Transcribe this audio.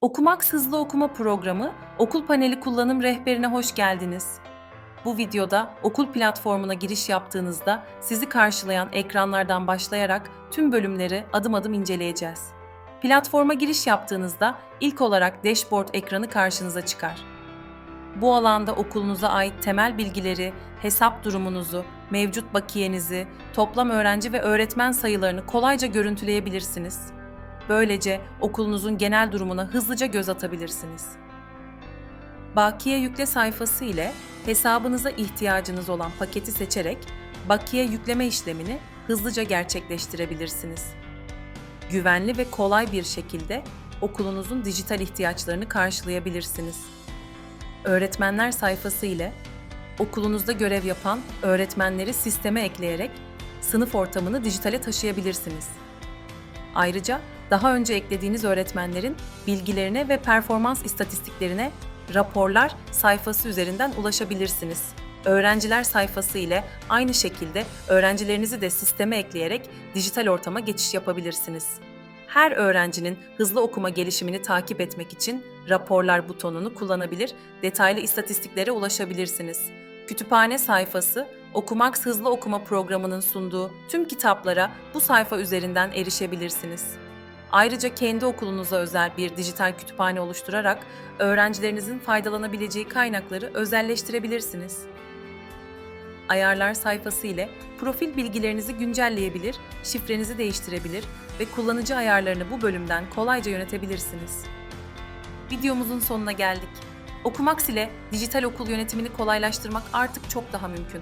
Okumak Hızlı Okuma programı Okul Paneli Kullanım Rehberine hoş geldiniz. Bu videoda okul platformuna giriş yaptığınızda sizi karşılayan ekranlardan başlayarak tüm bölümleri adım adım inceleyeceğiz. Platforma giriş yaptığınızda ilk olarak dashboard ekranı karşınıza çıkar. Bu alanda okulunuza ait temel bilgileri, hesap durumunuzu, mevcut bakiyenizi, toplam öğrenci ve öğretmen sayılarını kolayca görüntüleyebilirsiniz. Böylece okulunuzun genel durumuna hızlıca göz atabilirsiniz. Bakiye yükle sayfası ile hesabınıza ihtiyacınız olan paketi seçerek bakiye yükleme işlemini hızlıca gerçekleştirebilirsiniz. Güvenli ve kolay bir şekilde okulunuzun dijital ihtiyaçlarını karşılayabilirsiniz. Öğretmenler sayfası ile okulunuzda görev yapan öğretmenleri sisteme ekleyerek sınıf ortamını dijitale taşıyabilirsiniz. Ayrıca daha önce eklediğiniz öğretmenlerin bilgilerine ve performans istatistiklerine raporlar sayfası üzerinden ulaşabilirsiniz. Öğrenciler sayfası ile aynı şekilde öğrencilerinizi de sisteme ekleyerek dijital ortama geçiş yapabilirsiniz. Her öğrencinin hızlı okuma gelişimini takip etmek için raporlar butonunu kullanabilir, detaylı istatistiklere ulaşabilirsiniz. Kütüphane sayfası, Okumak Hızlı Okuma programının sunduğu tüm kitaplara bu sayfa üzerinden erişebilirsiniz. Ayrıca kendi okulunuza özel bir dijital kütüphane oluşturarak öğrencilerinizin faydalanabileceği kaynakları özelleştirebilirsiniz. Ayarlar sayfası ile profil bilgilerinizi güncelleyebilir, şifrenizi değiştirebilir ve kullanıcı ayarlarını bu bölümden kolayca yönetebilirsiniz. Videomuzun sonuna geldik. Okumax ile dijital okul yönetimini kolaylaştırmak artık çok daha mümkün.